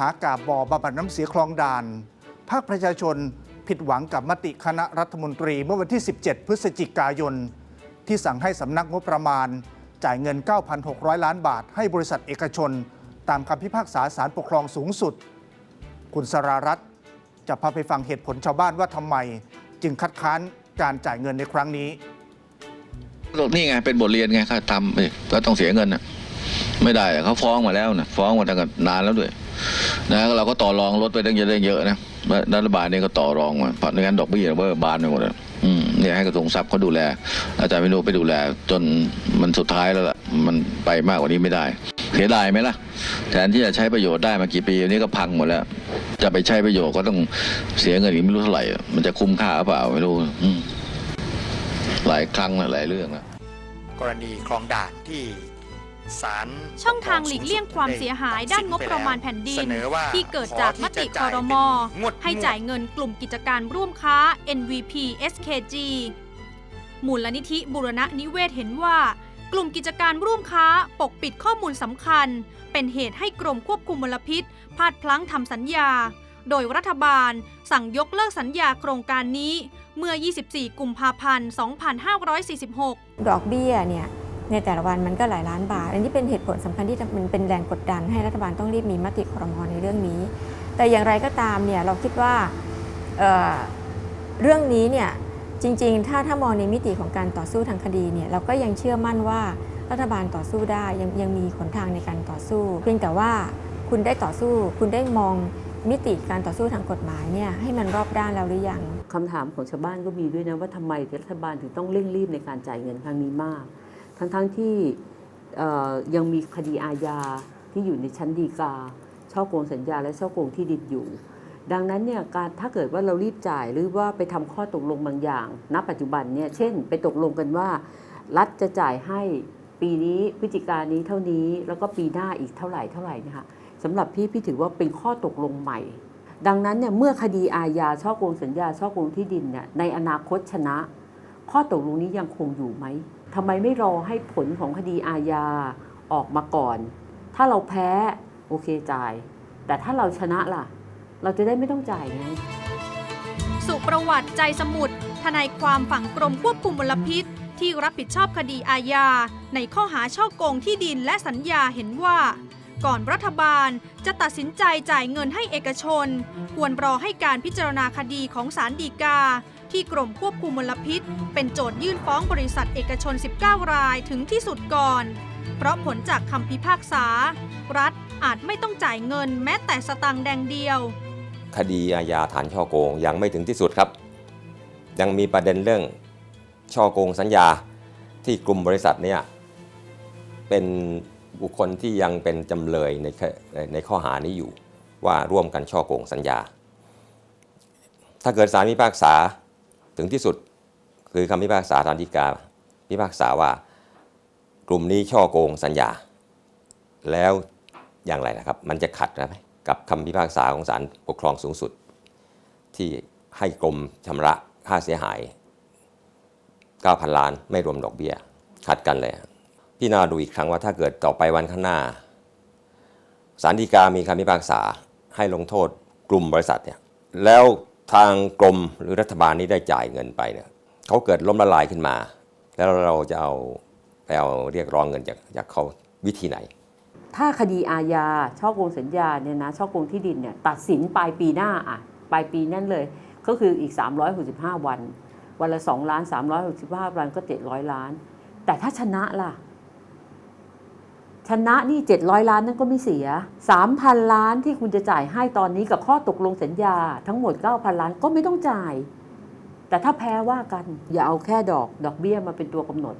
หากาบบ่อบำบัดน้ำเสียคลองด่าน ภาคประชาชนผิดหวังกับมติคณะรัฐมนตรีเมื่อวันที่ 17 พฤศจิกายน ที่สั่งให้สำนักงบประมาณ จ่ายเงิน 9,600 ล้านบาท ให้บริษัทเอกชน ตามคำพิพากษาศาลปกครองสูงสุด คุณสรารัตจะพาไปฟังเหตุผลชาวบ้านว่าทำไม จึงคัดค้านการจ่ายเงินในครั้งนี้นี่ไงเป็นบทเรียนไงเขาทำก็ต้องเสียเงินนะไม่ได้เขาฟ้องมาแล้วนะฟ้องมาตั้งนานแล้วด้วย นะเราก็ต่อรองลดไปตั้งเยอะได้เยอะนะรัฐบาลนี่ก็ต่อรองมาเพราะงั้นดอกเบี้ยเบอร์บานไปหมดเลยอืมเนี่ยให้กระทรวงทรัพย์เขาดูแล อาจารย์วิโน์ไปดูแล จนมันสุดท้ายแล้วล่ะมันไปมากกว่านี้ไม่ได้เสียดายไหมล่ะแทนที่จะใช้ประโยชน์ได้มากี่ปีนี้ก็พังหมดแล้วจะไปใช้ประโยชน์ก็ต้องเสียเงินอีกไม่รู้เท่าไหร่ มันจะคุ้มค่าหรือเปล่าไม่รู้หลายครั้งหลายเรื่องนะกรณีคลองด่านที่ ศาลช่องทางหลีกเลี่ยงความเสียหายด้านงบประมาณแผ่นดินเสนอว่าที่เกิดจากมติขอที่คจะอรมอเป็นงวดให้จ่ายเงินกลุ่มกิจการร่วมค้า NVP SKG มูลนิธิบุรณะนิเวศเห็นว่า กลุ่มกิจการร่วมค้าปกปิดข้อมูลสำคัญ เป็นเหตุให้กรมควบคุมมลพิษพลาดพลั้งทำสัญญา โดยรัฐบาลสั่งยกเลิกสัญญาโครงการนี้เมื่อ 24 กุมภาพันธ์ 2546 ดอกเบี้ยเนี่ย ในแต่ละวันมันก็หลายล้านบาท อันนี้เป็นเหตุผลสำคัญที่มันเป็นแรงกดดัน ให้รัฐบาลต้องรีบมีมติครมในเรื่องนี้ แต่อย่างไรก็ตามเนี่ยเราคิดว่าเเรื่องนี้เนี่ยจริง ๆ ถ้าถ้ามองในมิติของการต่อสู้ทางคดีเนี่ยเราก็ยังเชื่อมั่นว่ารัฐบาลต่อสู้ได้ยังยังมีหนทางในการต่อสู้ เพียงแต่ว่าคุณได้ต่อสู้ คุณได้มองมิติการต่อสู้ทางกฎหมายเนี่ยให้มันรอบด้านแล้วหรือยังคำถามของชาวบ้านก็มีด้วยนะว่าทำไมรัฐบาลถึงต้องเร่งรีบในการจ่ายเงินครั้งนี้มาก ทั้งๆทที่ยังมีคดีอาญาที่อยู่ในชั้นฎีกา ช่อโกงสัญญาและช่อโกงที่ดินอยู่ ดังนั้นเนี่ยการถ้าเกิดว่าเรารีบจ่ายหรือว่าไปทำข้อตกลงบางอย่าง ณ ปัจจุบันเนี่ยเช่น ไปตกลงกันว่า รัฐจะจ่ายให้ปีนี้พฤศจิกายนนี้เท่านี้แล้วก็ปีหน้าอีกเท่าไหร่เท่าไหร่นะคะสำหรับพี่พี่ถือว่าเป็นข้อตกลงใหม่ ดังนั้นเนี่ยเมื่อคดีอาญาช่อโกงสัญญาช่อโกงที่ดินเนี่ยในอนาคตชนะ ข้อตกลงนี้ยังคงอยู่ไหม ทำไมไม่รอให้ผลของคดีอาญาออกมาก่อน ถ้าเราแพ้โอเคจ่าย แต่ถ้าเราชนะล่ะ เราจะได้ไม่ต้องจ่ายไงสุประวัติใจสมุทรทนายความฝั่งกรมควบคุมมลพิษ ที่รับผิดชอบคดีอาญา ในข้อหาช่อโกงที่ดินและสัญญาเห็นว่า ก่อนรัฐบาลจะตัดสินใจจ่ายเงินให้เอกชน ควรรอให้การพิจารณาคดีของศาลฎีกา ที่กรมควบคุมมลพิษ เป็นโจทยื่นฟ้องบริษัทเอกชน 19 รายถึงที่สุดก่อน เพราะผลจากคำพิพากษา รัฐอาจไม่ต้องจ่ายเงินแม้แต่สตังค์แดงเดียว คดีอาญาฐานช่อโกงยังไม่ถึงที่สุดครับ ยังมีประเด็นเรื่องช่อโกงสัญญาที่กลุ่มบริษัทเนี่ยเป็นบุคคลที่ยังเป็นจำเลยในในข้อหานี้อยู่ว่าร่วมกันช่อโกงสัญญา ถ้าเกิดศาลพิพากษา ถึงที่สุดคือคำพิพากษาศาลฎีกาพิพากษาว่ากลุ่มนี้ช่อโกงสัญญา แล้วอย่างไรนะครับ มันจะขัดนะไหมกับคำพิพากษาของศาลปกครองสูงสุด ที่ให้กรมชำระค่าเสียหาย 9,000 ล้านไม่รวมดอกเบี้ย ขัดกันเลย พี่นาดูอีกครั้งว่าถ้าเกิดต่อไปวันข้างหน้าศาลฎีกามีคำพิพากษาให้ลงโทษกลุ่มบริษัทเนี่ยแล้ว ทางกรมหรือรัฐบาลนี้ได้จ่ายเงินไปเนี่ยเขาเกิดล้มละลายขึ้นมา แล้วเราจะเอาไปเอาเรียกร้องเงินจากจากเขาวิธีไหน ถ้าคดีอาญาช่อโกงสัญญาเนี่ยนะช่อโกงที่ดินเนี่ยตัดสินปลายปีหน้าอะปลายปีนั่นเลย ก็คืออีก 365 วัน วันละ 2 ล้าน 365 วันก็ 700 ล้าน แต่ถ้าชนะล่ะ ชนะนี่700 ล้านนั่นก็ไม่เสีย 3,000 ล้านที่คุณจะจ่ายให้ตอนนี้กับข้อตกลงสัญญา ทั้งหมด 9,000 ล้านก็ไม่ต้องจ่าย แต่ถ้าแพ้ว่ากันอย่าเอาแค่ดอกดอกเบี้ยมาเป็นตัวกำหนด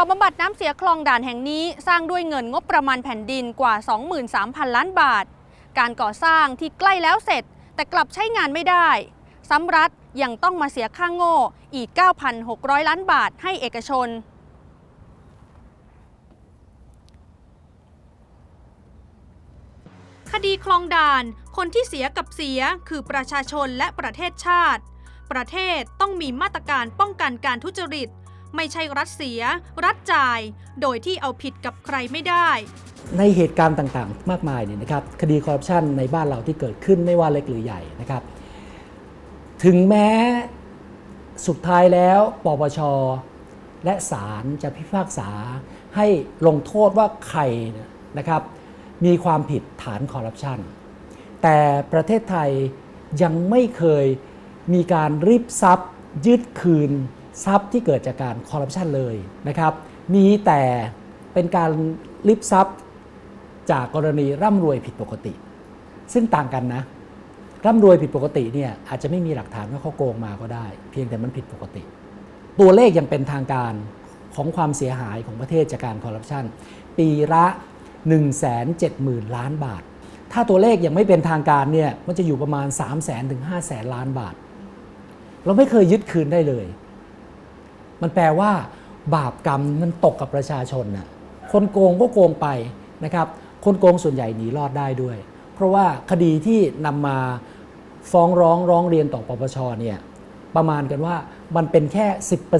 บ่อบำบัดน้ำเสียคลองด่านแห่งนี้สร้างด้วยเงินงบประมาณแผ่นดินกว่า 23,000 ล้านบาท การก่อสร้างที่ใกล้แล้วเสร็จ แต่กลับใช้งานไม่ได้ซ้ำรัฐยังต้องมาเสียค่าโง่อีก 9,600 ล้านบาทให้เอกชน คดีคลองด่าน คนที่เสียกับเสียคือประชาชนและประเทศชาติ ประเทศต้องมีมาตรการป้องกันการทุจริต ไม่ใช่รัฐเสีย รัฐจ่าย โดยที่เอาผิดกับใครไม่ได้ ในเหตุการณ์ต่างๆ มากมายเนี่ยนะครับคดีคอร์รัปชันในบ้านเราที่เกิดขึ้นไม่ว่าเล็กหรือใหญ่นะครับถึงแม้สุดท้ายแล้วปปชและศาลจะพิพากษาให้ลงโทษว่าใครนะครับมีความผิดฐานคอร์รัปชัน แต่ประเทศไทยยังไม่เคยมีการรีบทรัพย์ยึดคืน ทรัพย์ที่เกิดจากการคอร์รัปชันเลยนะครับมีแต่เป็นการรีบทรัพย์จากกรณีร่ำรวยผิดปกติ ซึ่งต่างกันนะ ร่ำรวยผิดปกติเนี่ยอาจจะไม่มีหลักฐานว่าเขาโกงมาก็ได้ เพียงแต่มันผิดปกติ ตัวเลขยังเป็นทางการของความเสียหายของประเทศจากการคอร์รัปชันปีละ 1 7 0 0 0 0 ล้านบาท ถ้าตัวเลขยังไม่เป็นทางการเนี่ยมันจะอยู่ประมาณ 3 0 0 0 0 0ถึง5 0 0 0 0 ล้านบาท เราไม่เคยยึดคืนได้เลย มันแปลว่า บาปกรรมมันตกกับประชาชนน่ะคนโกงก็โกงไปนะครับ คนโกงส่วนใหญ่หนีรอดได้ด้วย เพราะว่าคดีที่นำมาฟ้องร้องร้องเรียนต่อปปชเนี่ยประมาณกันว่ามันเป็นแค่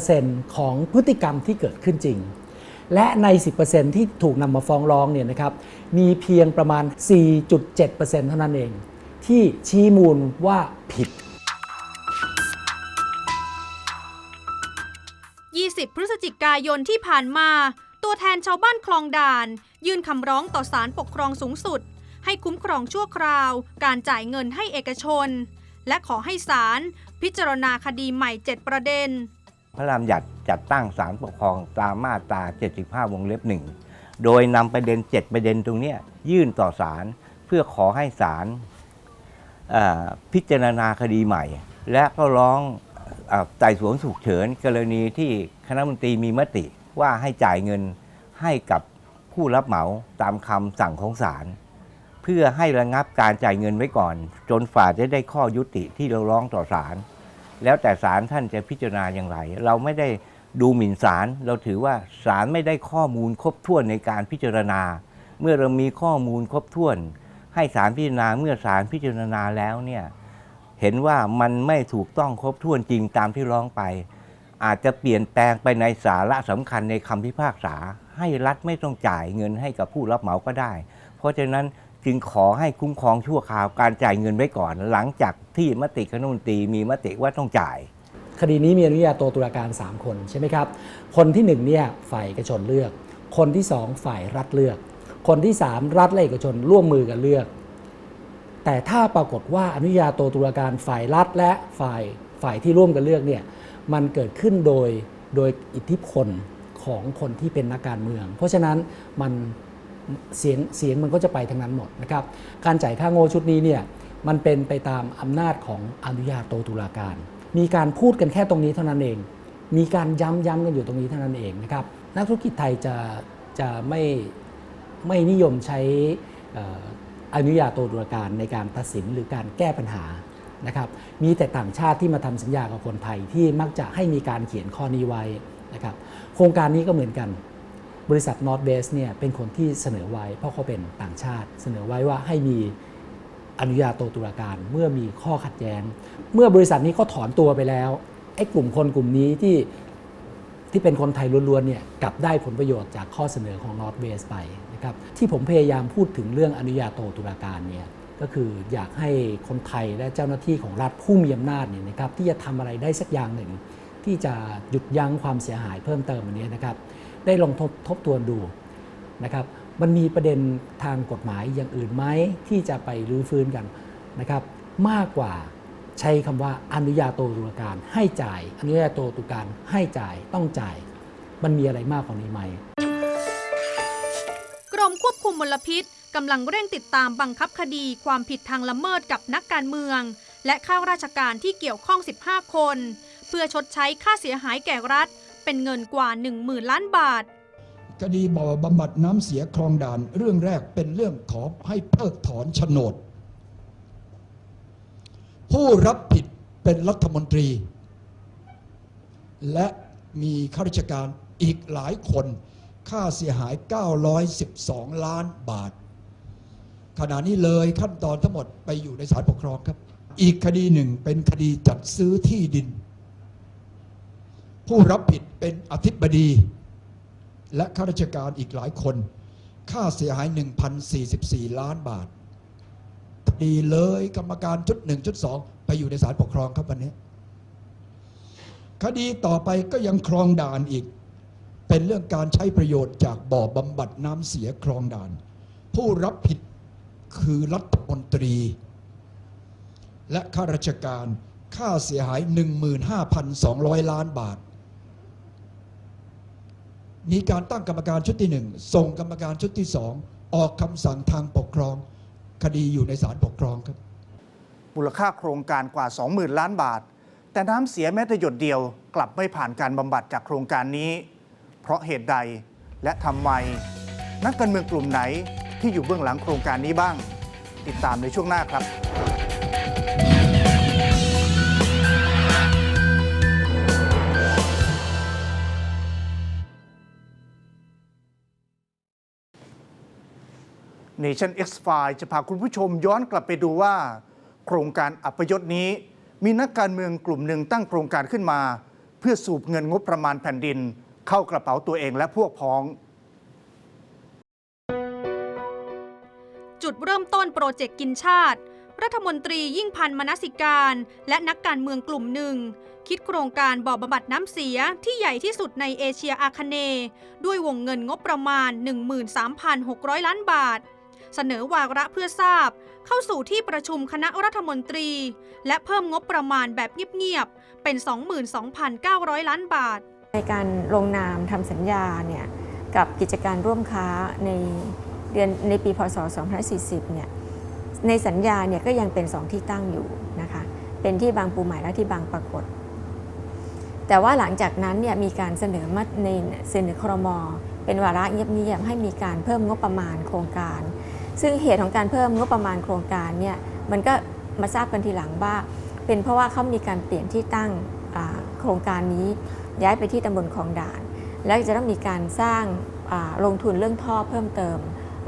10%ของพฤติกรรมที่เกิดขึ้นจริง และใน 10%ที่ถูกนำมาฟ้องร้องเนี่ยนะครับ มีเพียงประมาณ 4.7%เท่านั้นเอง ที่ชี้มูลว่าผิด ฤศจิกายนที่ผ่านมา ตัวแทนชาวบ้านคลองด่าน ยื่นคำร้องต่อศาลปกครองสูงสุด ให้คุ้มครองชั่วคราว การจ่ายเงินให้เอกชน และขอให้ศาลพิจารณาคดีใหม่ 7 ประเด็น พระรามหยัดจัดตั้งศาลปกครองตามมาตรา 75 วงเล็บหนึ่งโดยนำประเด็น 7 ประเด็นตรงนี้ยื่นต่อศาลเพื่อขอให้ศาลพิจารณาคดีใหม่ และก็ร้องไต่สวนฉุกเฉินกรณีที่ ณะมนตรีมีมติว่าให้จ่ายเงินให้กับผู้รับเหมาตามคำสั่งของศาลเพื่อให้ระงับการจ่ายเงินไว้ก่อน จนฝ่าจะได้ข้อยุติที่เราร้องต่อศาลแล้วแต่ศาลท่านจะพิจารณาอย่างไร เราไม่ได้ดูหมิ่นศาลเราถือว่าศาลไม่ได้ข้อมูลครบถ้วนในการพิจารณา เมื่อเรามีข้อมูลครบถ้วน ให้ศาลพิจารณาเมื่อศาลพิจารณาแล้วเนี่ยเห็นว่ามันไม่ถูกต้องครบถ้วนจริงตามที่ร้องไป อาจจะเปลี่ยนแปลงไปในสาระสำคัญในคำพิพากษา ให้รัฐไม่ต้องจ่ายเงินให้กับผู้รับเหมาก็ได้ เพราะฉะนั้นจึงขอให้คุ้มครองชั่วคราวการจ่ายเงินไว้ก่อน หลังจากที่มติคณะมนตรีมีมติว่าต้องจ่าย คดีนี้มีอนุญาโตตุลาการ 3 คนใช่ไหมครับ คนที่1เนี่ยฝ่ายเอกชนเลือก คนที่ 2 ฝ่ายรัฐเลือก คนที่ 3 รัฐและเอกชนร่วมมือกันเลือก แต่ถ้าปรากฏว่าอนุญาโตตุลาการฝ่ายรัฐและฝ่ายฝ่ายที่ร่วมกันเลือกเนี่ย มันเกิดขึ้นโดยโดยอิทธิพลของคนที่เป็นนักการเมือง เพราะฉะนั้นมันเสียงเสียงมันก็จะไปทางนั้นหมดนะครับการจ่ายค่าโง่ชุดนี้เนี่ยมันเป็นไปตามอำนาจของอนุญาโตตุลาการ มีการพูดกันแค่ตรงนี้เท่านั้นเอง มีการย้ำย้ำกันอยู่ตรงนี้เท่านั้นเองนะครับนักธุรกิจไทยจะจะไม่ไม่นิยมใช้อนุญาโตตุลาการในการตัดสินหรือการแก้ปัญหา นะครับมีแต่ต่างชาติที่มาทำสัญญากับคนไทยที่มักจะให้มีการเขียนข้อนี้ไว้นะครับโครงการนี้ก็เหมือนกัน บริษัท North Base เนี่ยเป็นคนที่เสนอไว้เพราะเขาเป็นต่างชาติ เสนอไว้ว่าให้มีอนุญาโตตุลาการเมื่อมีข้อขัดแย้ง เมื่อบริษัทนี้เขาถอนตัวไปแล้วไอ้กลุ่มคนกลุ่มนี้ที่ที่เป็นคนไทยล้วนๆเนี่ยกลับได้ผลประโยชน์จากข้อเสนอของ North Base ไปนะครับที่ผมพยายามพูดถึงเรื่องอนุญาโตตุลาการเนี่ย ก็คืออยากให้คนไทยและเจ้าหน้าที่ของรัฐผู้มีอำนาจเนี่ยนะครับที่จะทำอะไรได้สักอย่างหนึ่ง ที่จะหยุดยั้งความเสียหายเพิ่มเติมอันนี้นะครับ ได้ลองทบทบทวนดูนะครับ มันมีประเด็นทางกฎหมายอย่างอื่นไหมที่จะไปรื้อฟื้นกันนะครับ มากกว่าใช้คำว่าอนุญาโตตุลาการให้จ่าย อนุญาโตตุลาการให้จ่ายต้องจ่าย มันมีอะไรมากกว่านี้ไหมกรมควบคุมมลพิษ กำลังเร่งติดตามบังคับคดีความผิดทางละเมิดกับนักการเมือง และข้าราชการที่เกี่ยวข้อง 15 คน เพื่อชดใช้ค่าเสียหายแก่รัฐ เป็นเงินกว่า 10,000 ล้านบาท คดีบ่อบำบัดน้ำเสียคลองด่านเรื่องแรกเป็นเรื่องขอให้เพิกถอนโฉนด ผู้รับผิดเป็นรัฐมนตรี และมีข้าราชการอีกหลายคน ค่าเสียหาย 912 ล้านบาท ขณะนี้เลยขั้นตอนทั้งหมดไปอยู่ในศาลปกครองครับ อีกคดีหนึ่งเป็นคดีจัดซื้อที่ดิน ผู้รับผิดเป็นอธิบดี และข้าราชการอีกหลายคน ค่าเสียหาย 1,044 ล้านบาทคดีเลยกรรมการชุดหนึ่งชุดสองไปอยู่ในศาลปกครองครับวันนี้ คดีต่อไปก็ยังคลองด่านอีก เป็นเรื่องการใช้ประโยชน์จากบ่อบำบัดน้ำเสียคลองด่าน ผู้รับผิด คือรัฐมนตรี และข้าราชการค่าเสียหาย 15,200 ล้านบาท มีการตั้งกรรมการชุดที่หนึ่งส่งกรรมการชุดที่สองออกคำสั่งทางปกครอง คดีอยู่ในศาลปกครองครับมูลค่าโครงการกว่า 20,000 ล้านบาท แต่น้ำเสียแม้แต่หยดเดียว กลับไม่ผ่านการบำบัดจากโครงการนี้ เพราะเหตุใดและทำไม นักการเมืองกลุ่มไหน ที่อยู่เบื้องหลังโครงการนี้บ้าง ติดตามในช่วงหน้าครับ Nation X File จะพาคุณผู้ชมย้อนกลับไปดูว่า โครงการอัปยศนี้ มีนักการเมืองกลุ่มหนึ่งตั้งโครงการขึ้นมา เพื่อสูบเงินงบประมาณแผ่นดิน เข้ากระเป๋าตัวเองและพวกพ้อง จุดเริ่มต้นโปรเจกต์กินชาติ รัฐมนตรียิ่งพันมนสิการ และนักการเมืองกลุ่มหนึ่ง คิดโครงการบ่อบำบัดน้ำเสียที่ใหญ่ที่สุดในเอเชียอาคเนย์ด้วยวงเงินงบประมาณ 13,600 ล้านบาท เสนอวาระเพื่อทราบ เข้าสู่ที่ประชุมคณะรัฐมนตรี และเพิ่มงบประมาณแบบเงียบๆเป็น 22,900 ล้านบาท ในการลงนามทำสัญญาเนี่ยกับกิจการร่วมค้าใน เดือนในปีพศ 2540 เนี่ยในสัญญาเนี่ยก็ยังเป็นสองที่ตั้งอยู่นะคะเป็นที่บางปูใหม่และที่บางปรากฏ แต่ว่าหลังจากนั้นเนี่ยมีการเสนอมาในเสนอครม เป็นวาระเงียบๆให้มีการเพิ่มงบประมาณโครงการ ซึ่งเหตุของการเพิ่มงบประมาณโครงการเนี่ยมันก็มาทราบกันทีหลังว่า เป็นเพราะว่าเขามีการเปลี่ยนที่ตั้งโครงการนี้ย้ายไปที่ตำบลคลองด่าน แล้วจะต้องมีการสร้างลงทุนเรื่องท่อเพิ่มเติม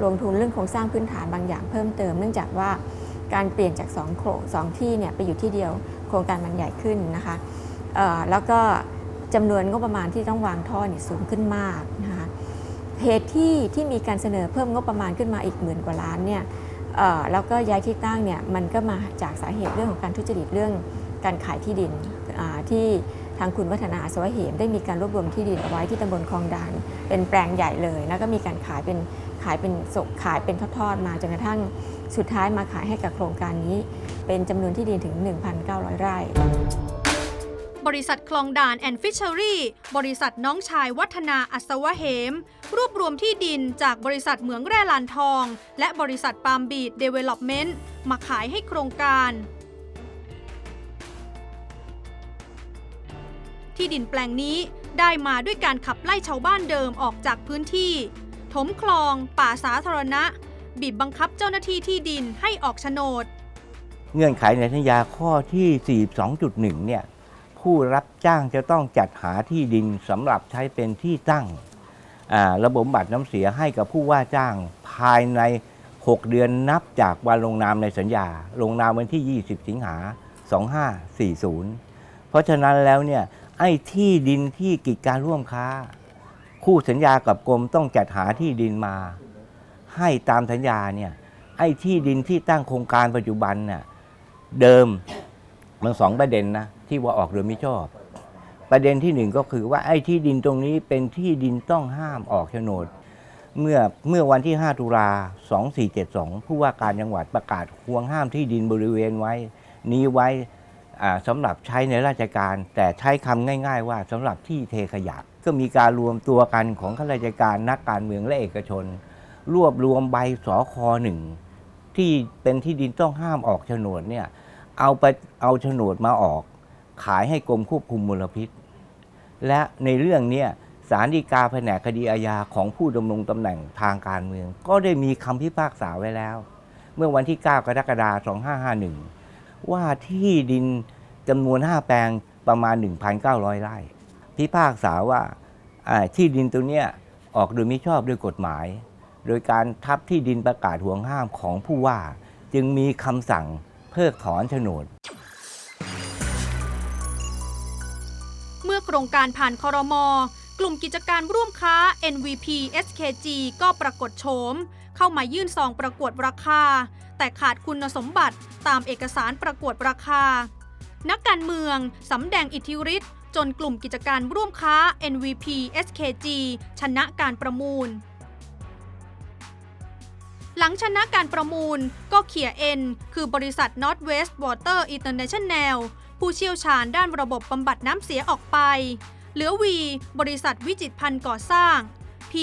ลงทุนเรื่องโครงสร้างพื้นฐานบางอย่างเพิ่มเติม เนื่องจากว่าการเปลี่ยนจากสองโครงสองที่เนี่ยไปอยู่ที่เดียวโครงการมันใหญ่ขึ้นนะคะแล้วก็จำนวนงบประมาณที่ต้องวางท่อเนี่ยสูงขึ้นมากนะคะเหตุที่ที่มีการเสนอเพิ่มงบประมาณขึ้นมาอีกหมื่นกว่าล้านเนี่ยแล้วก็ย้ายที่ตั้งเนี่ยมันก็มาจากสาเหตุเรื่องของการทุจริตเรื่องการขายที่ดินที่ทางคุณวัฒนาสวะเหมได้มีการรวบรวมที่ดินเอาไว้ที่ตำบลคลองด่านเป็นแปลงใหญ่เลย แล้วก็มีการขายเป็น ขายเป็นสกขายเป็นทอดๆมาจนกระทั่งสุดท้ายมาขายให้กับโครงการนี้ เป็นจำนวนที่ดินถึง 1,900 ไร่ บริษัทคลองด่านแอนฟิชเชอรี่บริษัทน้องชายวัฒนาอัศวะเหม รวบรวมที่ดินจากบริษัทเหมืองแร่ลานทอง และบริษัทปามบีดเดเวล็อปเมนต์มาขายให้โครงการที่ดินแปลงนี้ได้มาด้วยการขับไล่ชาวบ้านเดิมออกจากพื้นที่ ถมคลอง ป่าสาธารณะ บีบบังคับเจ้าหน้าที่ที่ดินให้ออกโฉนด เงื่อนไขในสัญญาข้อที่ 42.1 เนี่ยผู้รับจ้างจะต้องจัดหาที่ดินสำหรับใช้เป็นที่ตั้งระบบบัตรน้ำเสียให้กับผู้ว่าจ้างภายใน 6 เดือนนับจากวันลงนามในสัญญา ลงนามวันที่ 20 สิงหา 2540 เพราะฉะนั้นแล้วเนี่ยไอ้ที่ดินที่กิจการร่วมค้า คู่สัญญากับกรมต้องจัดหาที่ดินมา ให้ตามสัญญาเนี่ยไอ้ที่ดินที่ตั้งโครงการปัจจุบันน่ะเดิมมันสองประเด็นนะที่ว่าออกโดยไม่ชอบ ประเด็นที่หนึ่งก็คือว่าไอ้ที่ดินตรงนี้เป็นที่ดินต้องห้ามออกโฉนด เมื่อเมื่อวันที่ 5 ตุลา 2472 ผู้ว่าการจังหวัดประกาศห่วงห้ามที่ดินบริเวณไว้ นี้ไว้ สำหรับใช้ในราชการ แต่ใช้คำง่าย ๆ ว่าสำหรับที่เทขยะ ก็มีการรวมตัวกันของข้าราชการนักการเมืองและเอกชน รวบรวมใบสอคอหนึ่งที่เป็นที่ดินต้องห้ามออกโฉนดเนี่ยเอาไปเอาโฉนดมาออก ขายให้กรมควบคุมมลพิษ และในเรื่องนี้สารดีกาแผนกคดีอาญาของผู้ดำรงตำแหน่งทางการเมือง ก็ได้มีคำพิพากษาไว้แล้ว เมื่อวันที่ 9 กรกฎาคม2551 ว่าที่ดินจำนวน 5 แปลงประมาณ 1,900 ไร่ พิพากษาว่าที่ดินตัวเนี้ยออกโดยไม่ชอบด้วยกฎหมาย โดยการทับที่ดินประกาศห่วงห้ามของผู้ว่า จึงมีคำสั่งเพิกถอนโฉนด เมื่อโครงการผ่านคอรมอ กลุ่มกิจการร่วมค้า NVP SKG ก็ปรากฏโฉม เข้ามายื่นซองประกวดราคา แต่ขาดคุณสมบัติตามเอกสารประกวดราคา นักการเมืองสำแดงอิทธิฤทธิ์จนกลุ่มกิจการร่วมค้า NVP SKG ชนะการประมูล หลังชนะการประมูลก็เขียเอ็นคือบริษัท Northwest Water International ผู้เชี่ยวชาญด้านระบบบำบัดน้ำเสียออกไป เหลือวี บริษัทวิจิตพันธ์ก่อสร้าง P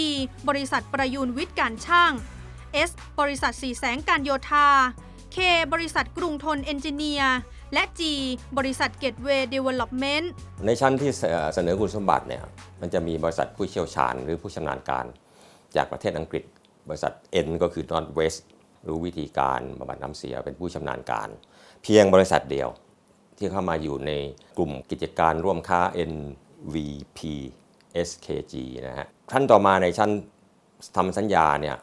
บริษัทประยูนวิทย์การช่าง S บริษัทสีแสงการโยธา K บริษัทกรุงทนเอนจิเนียร์ และ G บริษัทเกตเวย์เดเวล็อปเมนต์ในชั้นที่เสนอคุณสมบัติเนี่ยมันจะมีบริษัทผู้เชี่ยวชาญหรือผู้ชำนาญการ จากประเทศอังกฤษ บริษัท N ก็คือ Northwest รู้วิธีการบำบัดน้ำเสียเป็นผู้ชำนาญการ เพียงบริษัทเดียวที่เข้ามาอยู่ในกลุ่มกิจการร่วมค้า NVP SKG นะฮะขั้นต่อมาในชั้นทำสัญญาเนี่ย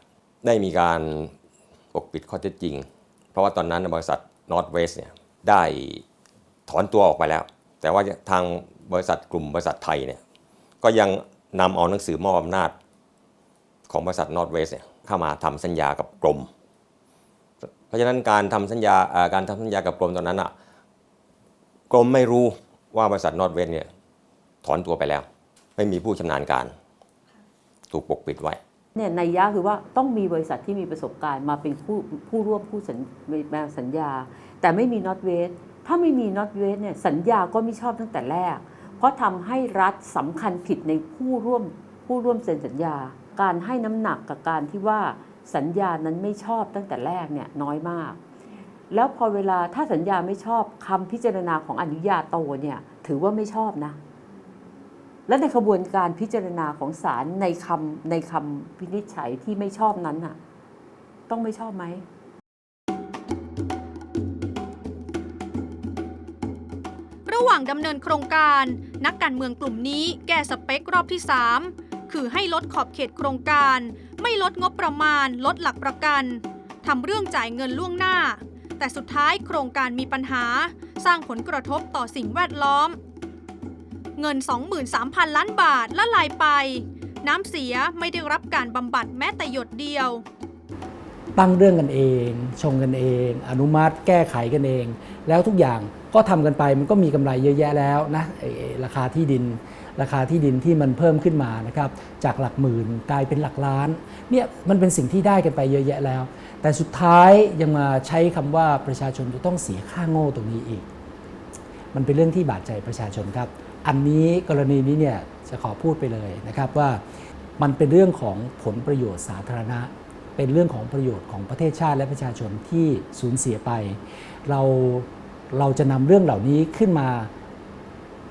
ได้มีการปกปิดข้อเท็จจริง เพราะว่าตอนนั้นบริษัท Northwest เนี่ยได้ถอนตัวออกไปแล้ว แต่ว่าทางบริษัทกลุ่มบริษัทไทยเนี่ยก็ยังนำเอาหนังสือมอบอำนาจของบริษัท Northwest เนี่ยเข้ามาทำสัญญากับกรม เพราะฉะนั้นการทำสัญญาการทำสัญญากับกรมตอนนั้นอะกรมไม่รู้ว่าบริษัท Northwest เนี่ยถอนตัวไปแล้ว ไม่มีผู้ชำนาญการ ถูกปกปิดไว้ เนี่ยในยะคือว่าต้องมีบริษัทที่มีประสบการณ์มาเป็นผู้ผู้ร่วมผู้สัญมาสัญญา แต่ไม่มีนอตเวสถ้าไม่มีนอตเวสเนี่ยสัญญาก็ไม่ชอบตั้งแต่แรก เพราะทำให้รัฐสำคัญผิดในผู้ร่วมผู้ร่วมเซ็นสัญญา การให้น้ำหนักกับการที่ว่าสัญญานั้นไม่ชอบตั้งแต่แรกเนี่ยน้อยมาก แล้วพอเวลาถ้าสัญญาไม่ชอบคำพิจารณาของอนุญาโตเนี่ยถือว่าไม่ชอบนะ และในขบวนการพิจารณาของศาลในคำในคำวินิจฉัยที่ไม่ชอบนั้นน่ะ ต้องไม่ชอบไหมระหว่างดำเนินโครงการ นักการเมืองกลุ่มนี้แก้สเปครอบที่ 3 คือให้ลดขอบเขตโครงการ ไม่ลดงบประมาณ ลดหลักประกันทำเรื่องจ่ายเงินล่วงหน้า แต่สุดท้ายโครงการมีปัญหา สร้างผลกระทบต่อสิ่งแวดล้อม เงิน 23,000 ล้านบาทละลายไป น้ำเสียไม่ได้รับการบำบัดแม้แต่หยดเดียว ตั้งเรื่องกันเอง ชงกันเอง อนุมัติแก้ไขกันเอง แล้วทุกอย่างก็ทำกันไปมันก็มีกำไรเยอะแยะแล้วนะราคาที่ดินราคาที่ดินที่มันเพิ่มขึ้นมานะครับจากหลักหมื่นกลายเป็นหลักล้านเนี่ยมันเป็นสิ่งที่ได้กันไปเยอะแยะแล้ว แต่สุดท้ายยังมาใช้คำว่าประชาชนจะต้องเสียค่าโง่ตรงนี้อีก มันเป็นเรื่องที่บาดใจประชาชนครับ อันนี้กรณีนี้เนี่ยจะขอพูดไปเลยนะครับว่ามันเป็นเรื่องของผลประโยชน์สาธารณะ เป็นเรื่องของประโยชน์ของประเทศชาติและประชาชนที่สูญเสียไป เราเราจะนำเรื่องเหล่านี้ขึ้นมา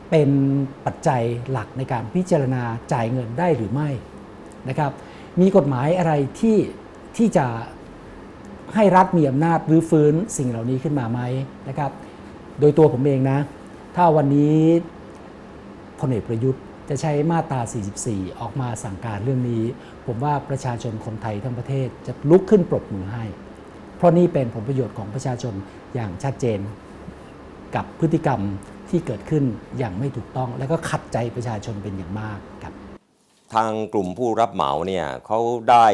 เป็นปัจจัยหลักในการพิจารณาจ่ายเงินได้หรือไม่นะครับ มีกฎหมายอะไรที่ที่จะให้รัฐมีอำนาจรื้อฟื้นสิ่งเหล่านี้ขึ้นมาไหมนะครับ โดยตัวผมเองนะ ถ้าวันนี้ พลเอกประยุทธ์จะใช้มาตรา 44 ออกมาสั่งการเรื่องนี้ ผมว่าประชาชนคนไทยทั้งประเทศจะลุกขึ้นปรบมือให้ เพราะนี่เป็นผลประโยชน์ของประชาชนอย่างชัดเจน กับพฤติกรรมที่เกิดขึ้นอย่างไม่ถูกต้อง และก็ขัดใจประชาชนเป็นอย่างมากครับ ทางกลุ่มผู้รับเหมาเนี่ยเขาได้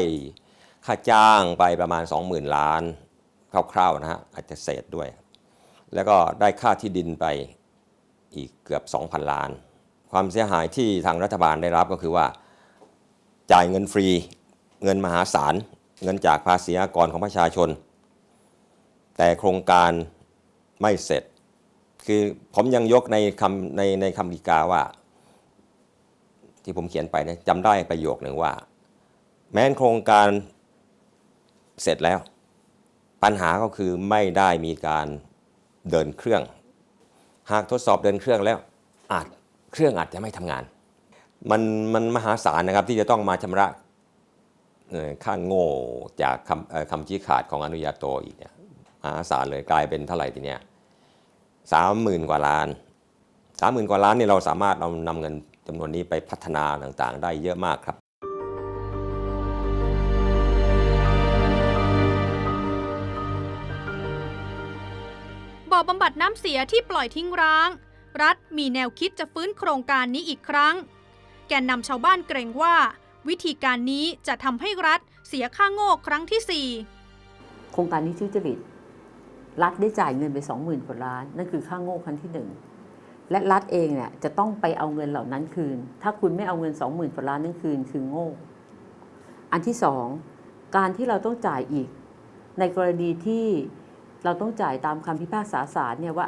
ค่าจ้างไปประมาณ 20,000 ล้านคร่าวๆนะฮะอาจจะเศษด้วย แล้วก็ได้ค่าที่ดินไปอีกเกือบ 2,000 ล้าน ความเสียหายที่ทางรัฐบาลได้รับก็คือว่า จ่ายเงินฟรีเงินมหาศาล เงินจากภาษีอากรของประชาชน แต่โครงการไม่เสร็จ คือผมยังยกในคำในในคำฎีกาว่า ที่ผมเขียนไปเนี่ยจำได้ประโยคหนึ่งว่า แม้นโครงการเสร็จแล้ว ปัญหาก็คือไม่ได้มีการเดินเครื่อง หากทดสอบเดินเครื่องแล้วอาจ เครื่องอาจจะไม่ทำงาน มันมันมหาศาลนะครับที่จะต้องมาชำระค่างโง่จากคำคำชี้ขาดของอนุญาโตอีกเนี่ยมหาศาลเลยกลายเป็นเท่าไหร่ทีเนี้ยสามหมื่นกว่าล้านสามหมื่นกว่าล้านเนี่ยเราสามารถเรานำเงินจำนวนนี้ไปพัฒนาต่างๆ ได้เยอะมากครับบ่อบำบัดน้ำเสียที่ปล่อยทิ้งร้าง รัฐมีแนวคิดจะฟื้นโครงการนี้อีกครั้ง แกนนำชาวบ้านเกรงว่า วิธีการนี้จะทำให้รัฐเสียค่าโง่ครั้งที่ 4 โครงการนี้ทุจริต รัฐได้จ่ายเงินไป 20,000กว่าล้าน นั่นคือค่าโง่ครั้งที่หนึ่งและรัฐเองเนี่ยจะต้องไปเอาเงินเหล่านั้นคืน ถ้าคุณไม่เอาเงิน 20,000กว่าล้านนั้นคืนคือโง่ อันที่สองการที่เราต้องจ่ายอีก ในกรณีที่ เราต้องจ่ายตามคำพิพากษาศาลเนี่ยว่า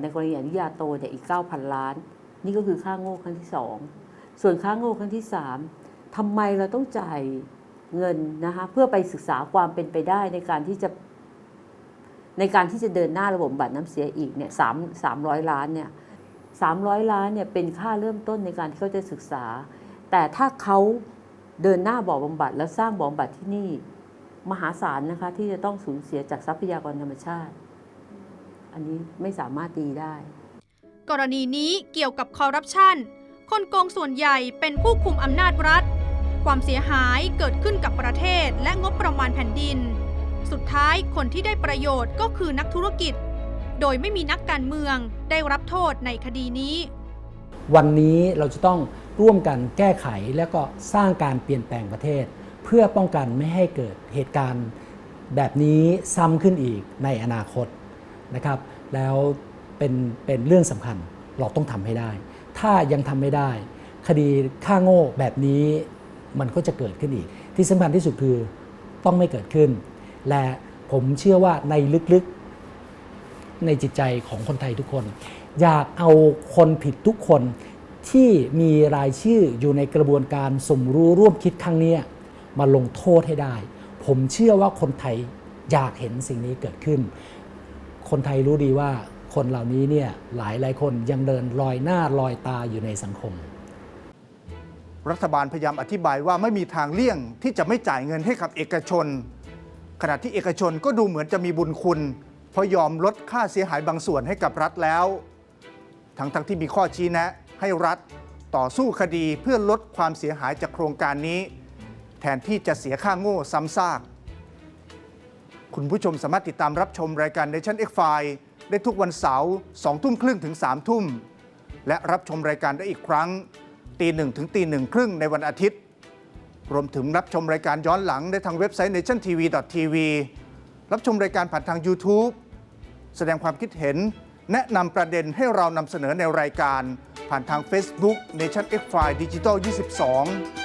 ในกรณีอนุญาโตเนี่ยอีก 9,000 ล้าน นี่ก็คือค่าโง่ครั้งที่สองส่วนค่าโง่ครั้งที่สามทำไมเราต้องจ่ายเงินนะคะเพื่อไปศึกษาความเป็นไปได้ในการที่จะ ในการที่จะเดินหน้าระบบบัตรน้ำเสียอีกเนี่ยสามสามร้อยล้านเนี่ยสามร้อยล้านเนี่ยเป็นค่าเริ่มต้นในการที่เขาจะศึกษา แต่ถ้าเขาเดินหน้าบ่อบำบัดแล้วสร้างบ่อบำบัดที่นี่ มหาศาลนะคะ ที่จะต้องสูญเสียจากทรัพยากรธรรมชาติ อันนี้ไม่สามารถดีได้ กรณีนี้เกี่ยวกับคอร์รัปชันคนโกงส่วนใหญ่เป็นผู้คุมอำนาจรัฐ ความเสียหายเกิดขึ้นกับประเทศและงบประมาณแผ่นดิน สุดท้ายคนที่ได้ประโยชน์ก็คือนักธุรกิจ โดยไม่มีนักการเมืองได้รับโทษในคดีนี้ วันนี้เราจะต้องร่วมกันแก้ไขและก็สร้างการเปลี่ยนแปลงประเทศ เพื่อป้องกันไม่ให้เกิดเหตุการณ์แบบนี้ซ้ำขึ้นอีกในอนาคตนะครับ แล้วเป็นเป็นเรื่องสำคัญเราต้องทำให้ได้ ถ้ายังทำไม่ได้ คดีฆ่าโง่แบบนี้มันก็จะเกิดขึ้นอีก ที่สำคัญที่สุดคือต้องไม่เกิดขึ้น และผมเชื่อว่าในลึกๆในจิตใจของคนไทยทุกคน อยากเอาคนผิดทุกคนที่มีรายชื่ออยู่ในกระบวนการสมรู้ร่วมคิดครั้งนี้ มาลงโทษให้ได้ ผมเชื่อว่าคนไทยอยากเห็นสิ่งนี้เกิดขึ้น คนไทยรู้ดีว่าคนเหล่านี้เนี่ยหลายหลายคนยังเดินลอยหน้าลอยตาอยู่ในสังคม รัฐบาลพยายามอธิบายว่าไม่มีทางเลี่ยงที่จะไม่จ่ายเงินให้กับเอกชน ขณะที่เอกชนก็ดูเหมือนจะมีบุญคุณ เพราะยอมลดค่าเสียหายบางส่วนให้กับรัฐแล้ว ทั้งทั้งที่มีข้อชี้แนะ ให้รัฐต่อสู้คดีเพื่อลดความเสียหายจากโครงการนี้ แทนที่จะเสียค่าโง่ซ้ำซาก คุณผู้ชมสามารถติดตามรับชมรายการ Nation X File ได้ทุกวันเสาร์2ทุ่มครึ่งถึง3ทุ่ม และรับชมรายการได้อีกครั้ง ตีหนึ่งถึงตีหนึ่งครึ่งในวันอาทิตย์ รวมถึงรับชมรายการย้อนหลังได้ทางเว็บไซต์ nationtv.tv รับชมรายการผ่านทาง YouTube แสดงความคิดเห็น แนะนำประเด็นให้เรานำเสนอในรายการ ผ่านทาง Facebook Nation X File Digital 22